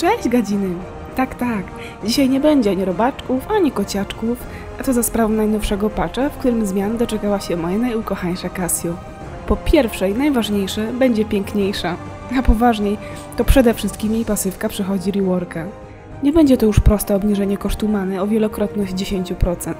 Cześć gadziny! Tak, tak, dzisiaj nie będzie ani robaczków, ani kociaczków, a to za sprawą najnowszego patcha, w którym zmian doczekała się moja najukochańsza Casio. Po pierwsze i najważniejsze, będzie piękniejsza, a poważniej, to przede wszystkim jej pasywka przechodzi reworka. Nie będzie to już proste obniżenie kosztu many o wielokrotność 10%.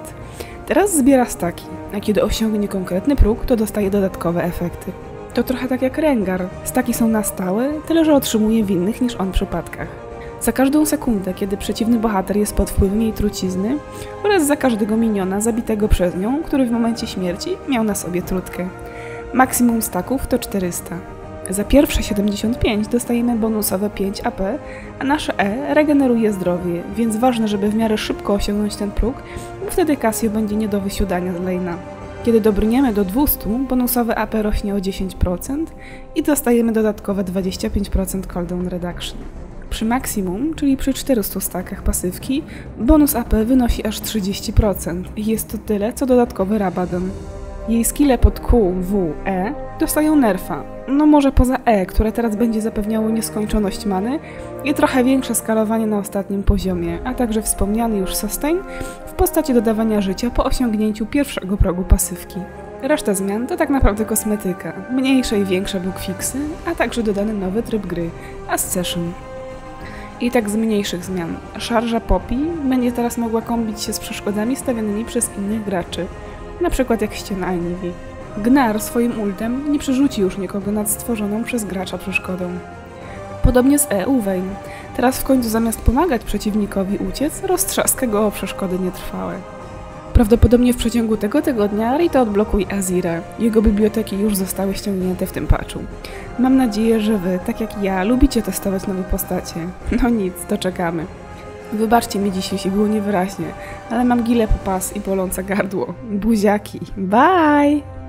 Teraz zbiera staki, a kiedy osiągnie konkretny próg, to dostaje dodatkowe efekty. To trochę tak jak Rengar. Staki są na stałe, tyle że otrzymuje w innych niż on przypadkach. Za każdą sekundę, kiedy przeciwny bohater jest pod wpływem jej trucizny oraz za każdego miniona zabitego przez nią, który w momencie śmierci miał na sobie trutkę. Maksimum staków to 400. Za pierwsze 75 dostajemy bonusowe 5 AP, a nasze E regeneruje zdrowie, więc ważne, żeby w miarę szybko osiągnąć ten próg, bo wtedy Casio będzie nie do wysiadania z lane'a. Kiedy dobrniemy do 200, bonusowe AP rośnie o 10% i dostajemy dodatkowe 25% cooldown reduction. Przy maksimum, czyli przy 400 stakach pasywki, bonus AP wynosi aż 30% i jest to tyle, co dodatkowy rabadon. Jej skille pod Q, W, E dostają nerfa, no może poza E, które teraz będzie zapewniało nieskończoność many i trochę większe skalowanie na ostatnim poziomie, a także wspomniany już sustain w postaci dodawania życia po osiągnięciu pierwszego progu pasywki. Reszta zmian to tak naprawdę kosmetyka, mniejsze i większe bugfixy, a także dodany nowy tryb gry, Ascension. I tak z mniejszych zmian. Szarża Poppy będzie teraz mogła kombić się z przeszkodami stawianymi przez innych graczy, na przykład jak ściana Ivy. Gnar swoim ultem nie przerzuci już nikogo nad stworzoną przez gracza przeszkodą. Podobnie z EU. Teraz w końcu zamiast pomagać przeciwnikowi uciec, roztrzaska go o przeszkody nietrwałe. Prawdopodobnie w przeciągu tego tygodnia Rita odblokuje Azirę. Jego biblioteki już zostały ściągnięte w tym patchu. Mam nadzieję, że wy, tak jak ja, lubicie testować nowe postacie. No nic, to czekamy. Wybaczcie mi dziś, jeśli było niewyraźnie, ale mam gile po pas i bolące gardło. Buziaki. Bye!